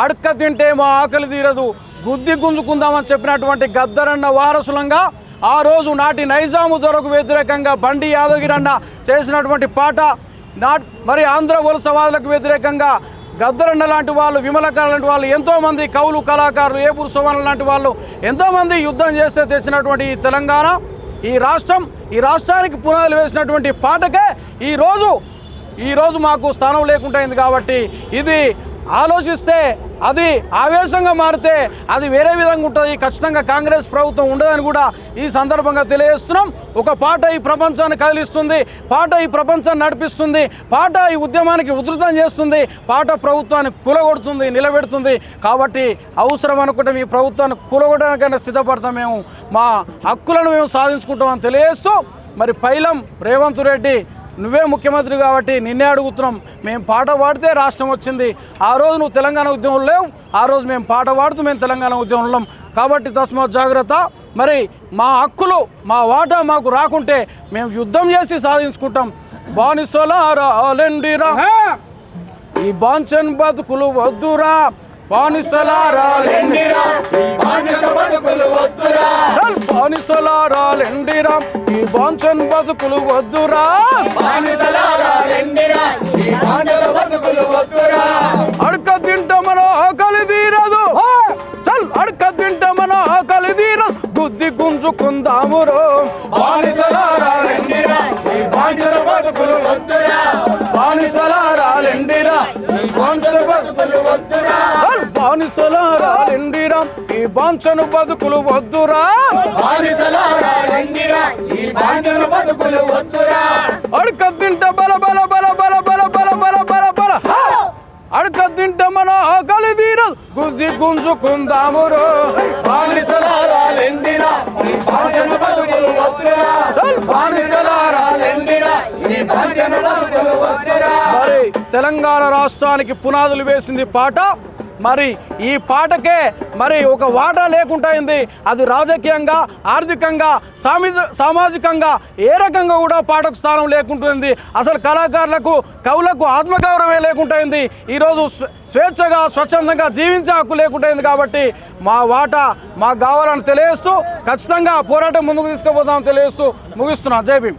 అడక్క తింటే మా ఆకలి తీరదు గుద్ది గుంజుకుందామని చెప్పినటువంటి గద్దరన్న వారసులంగా ఆ రోజు నాటి నైజాము దొరకు వ్యతిరేకంగా బండి యాదగిరన్న చేసినటువంటి పాట నా మరి ఆంధ్ర వలసవాదులకు వ్యతిరేకంగా గద్దరన్న లాంటి వాళ్ళు విమలకర లాంటి వాళ్ళు ఎంతోమంది కవులు కళాకారులు ఏపూరు సోమన లాంటి వాళ్ళు ఎంతోమంది యుద్ధం చేస్తే తెచ్చినటువంటి ఈ తెలంగాణ ఈ రాష్ట్రం ఈ రాష్ట్రానికి పునాదులు వేసినటువంటి పాటకే ఈరోజు ఈరోజు మాకు స్థానం లేకుండా అయింది కాబట్టి ఇది ఆలోచిస్తే అది ఆవేశంగా మారితే అది వేరే విధంగా ఉంటుంది. ఖచ్చితంగా కాంగ్రెస్ ప్రభుత్వం ఉండదని కూడా ఈ సందర్భంగా తెలియజేస్తున్నాం. ఒక పాట ఈ ప్రపంచాన్ని కదిలిస్తుంది. పాట ఈ ప్రపంచాన్ని నడిపిస్తుంది. పాట ఈ ఉద్యమానికి ఉధృతం చేస్తుంది. పాట ప్రభుత్వాన్ని కూలగొడుతుంది నిలబెడుతుంది. కాబట్టి అవసరం అనుకుంటే ఈ ప్రభుత్వాన్ని కూలగొట్టడానికైనా సిద్ధపడతాం మేము. మా హక్కులను మేము సాధించుకుంటామని తెలియజేస్తూ మరి పైలం రేవంత్ రెడ్డి నువ్వే ముఖ్యమంత్రి కాబట్టి నిన్నే అడుగుతున్నాం. మేము పాట పాడితే రాష్ట్రం వచ్చింది. ఆ రోజు నువ్వు తెలంగాణ ఉద్యమంలో లేవు. ఆ రోజు మేము పాట పాడుతూ మేము తెలంగాణ ఉద్యమంలో ఉన్నాం. కాబట్టి తస్మాత్ జాగ్రత్త. మరి మా హక్కులు మా వాటా మాకు రాకుంటే మేము యుద్ధం చేసి సాధించుకుంటాం. బానిసలారా ఆలెండిరా ఈ బాంచన్ బతుకులు వద్దురా. బానిసలారా లెండిరా బాంచన్ బతుకులు వద్దురా. అడక తింట మన ఆకలి తీరదు. చల్ అడక తింట మన ఆకలి తీరదు. బుద్ధి గుంజుకుందాము రో బానిసలారా లెండిరా ఈ బాంచన బతుకులు వద్దురా. బానిసలారా ఈ బతుకులు వద్దురా బల బల బల బల బల బల బల బల బల. హా! అడక తింట మన ఆకలి తీరదు గుద్ది గుంజుకుందాము ఈ బతుకులు వద్దురా ఈ బతుకులు వద్దురా మరి తెలంగాణ రాష్ట్రానికి పునాదులు వేసింది పాట. మరి ఈ పాటకే మరి ఒక వాటా లేకుండా అది రాజకీయంగా ఆర్థికంగా సామాజికంగా ఏ రకంగా కూడా పాటకు స్థానం లేకుంటుంది అసలు కళాకారులకు కవులకు ఆత్మగౌరవమే లేకుండా ఈరోజు స్వేచ్ఛగా స్వచ్ఛందంగా జీవించే హక్కు లేకుండా కాబట్టి మా వాటా మాకు కావాలని తెలియజేస్తూ ఖచ్చితంగా పోరాటం ముందుకు తీసుకుపోతామని తెలియజేస్తూ ముగిస్తున్నాను. జై భీమ్.